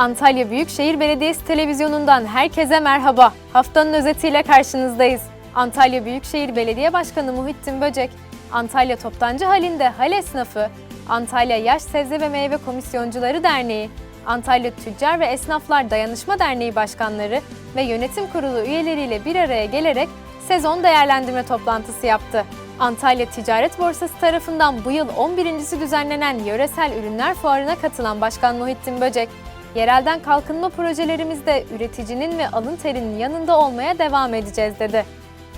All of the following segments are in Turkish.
Antalya Büyükşehir Belediyesi Televizyonu'ndan herkese merhaba. Haftanın özetiyle karşınızdayız. Antalya Büyükşehir Belediye Başkanı Muhittin Böcek, Antalya Toptancı Halinde Hal Esnafı, Antalya Yaş Sebze ve Meyve Komisyoncuları Derneği, Antalya Tüccar ve Esnaflar Dayanışma Derneği Başkanları ve Yönetim Kurulu üyeleriyle bir araya gelerek sezon değerlendirme toplantısı yaptı. Antalya Ticaret Borsası tarafından bu yıl 11.si düzenlenen Yöresel Ürünler Fuarı'na katılan Başkan Muhittin Böcek, yerelden kalkınma projelerimizde üreticinin ve alın terinin yanında olmaya devam edeceğiz dedi.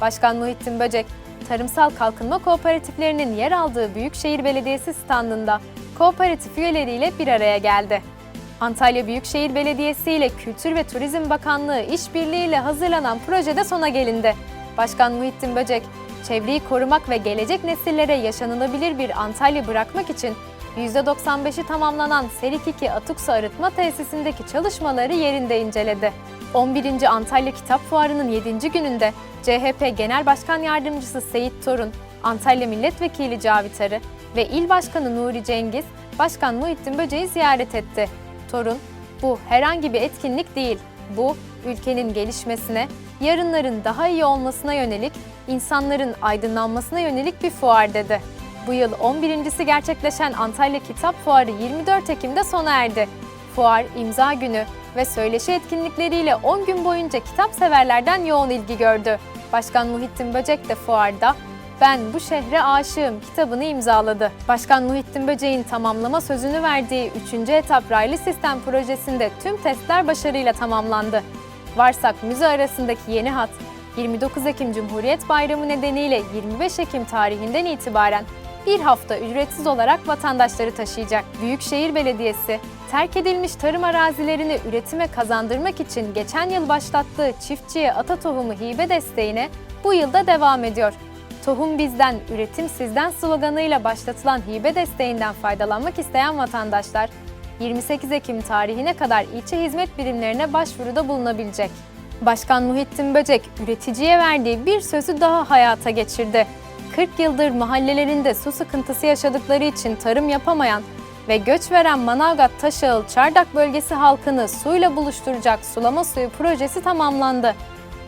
Başkan Muhittin Böcek, tarımsal kalkınma kooperatiflerinin yer aldığı Büyükşehir Belediyesi standında kooperatif üyeleriyle bir araya geldi. Antalya Büyükşehir Belediyesi ile Kültür ve Turizm Bakanlığı işbirliğiyle hazırlanan projede sona gelindi. Başkan Muhittin Böcek, çevreyi korumak ve gelecek nesillere yaşanılabilir bir Antalya bırakmak için %95'i tamamlanan Serik 2 Atık Su Arıtma Tesisindeki çalışmaları yerinde inceledi. 11. Antalya Kitap Fuarı'nın 7. gününde CHP Genel Başkan Yardımcısı Seyit Torun, Antalya Milletvekili Cavit Arı ve İl Başkanı Nuri Cengiz, Başkan Muhittin Böceği ziyaret etti. Torun, bu herhangi bir etkinlik değil, bu ülkenin gelişmesine, yarınların daha iyi olmasına yönelik, insanların aydınlanmasına yönelik bir fuar dedi. Bu yıl 11.si gerçekleşen Antalya Kitap Fuarı 24 Ekim'de sona erdi. Fuar, imza günü ve söyleşi etkinlikleriyle 10 gün boyunca kitap severlerden yoğun ilgi gördü. Başkan Muhittin Böcek de fuarda ben bu şehre aşığım kitabını imzaladı. Başkan Muhittin Böcek'in tamamlama sözünü verdiği 3. etap raylı sistem projesinde tüm testler başarıyla tamamlandı. Varsak müze arasındaki yeni hat 29 Ekim Cumhuriyet Bayramı nedeniyle 25 Ekim tarihinden itibaren bir hafta ücretsiz olarak vatandaşları taşıyacak. Büyükşehir Belediyesi, terk edilmiş tarım arazilerini üretime kazandırmak için geçen yıl başlattığı çiftçiye ata tohumu hibe desteğine bu yılda devam ediyor. Tohum bizden, üretim sizden sloganıyla başlatılan hibe desteğinden faydalanmak isteyen vatandaşlar 28 Ekim tarihine kadar ilçe hizmet birimlerine başvuruda bulunabilecek. Başkan Muhittin Böcek üreticiye verdiği bir sözü daha hayata geçirdi. 40 yıldır mahallelerinde su sıkıntısı yaşadıkları için tarım yapamayan ve göç veren Manavgat Taşağıl Çardak bölgesi halkını suyla buluşturacak sulama suyu projesi tamamlandı.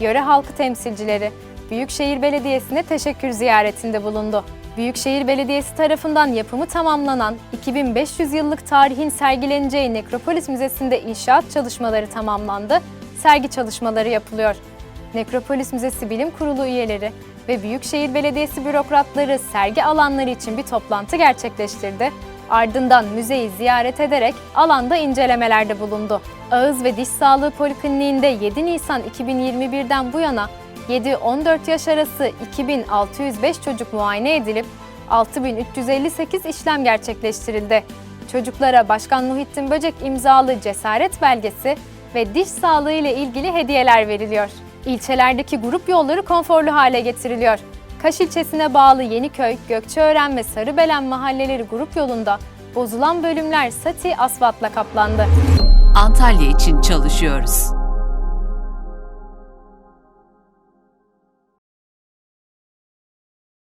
Yöre halkı temsilcileri Büyükşehir Belediyesi'ne teşekkür ziyaretinde bulundu. Büyükşehir Belediyesi tarafından yapımı tamamlanan 2500 yıllık tarihin sergileneceği Nekropolis Müzesi'nde inşaat çalışmaları tamamlandı, sergi çalışmaları yapılıyor. Nekropolis Müzesi Bilim Kurulu üyeleri ve Büyükşehir Belediyesi bürokratları sergi alanları için bir toplantı gerçekleştirdi. Ardından müzeyi ziyaret ederek alanda incelemelerde bulundu. Ağız ve Diş Sağlığı Polikliniğinde 7 Nisan 2021'den bu yana 7-14 yaş arası 2605 çocuk muayene edilip 6358 işlem gerçekleştirildi. Çocuklara Başkan Muhittin Böcek imzalı cesaret belgesi ve diş sağlığı ile ilgili hediyeler veriliyor. İlçelerdeki grup yolları konforlu hale getiriliyor. Kaş ilçesine bağlı Yeniköy, Gökçeören ve Sarıbelen mahalleleri grup yolunda bozulan bölümler sati asfaltla kaplandı. Antalya için çalışıyoruz.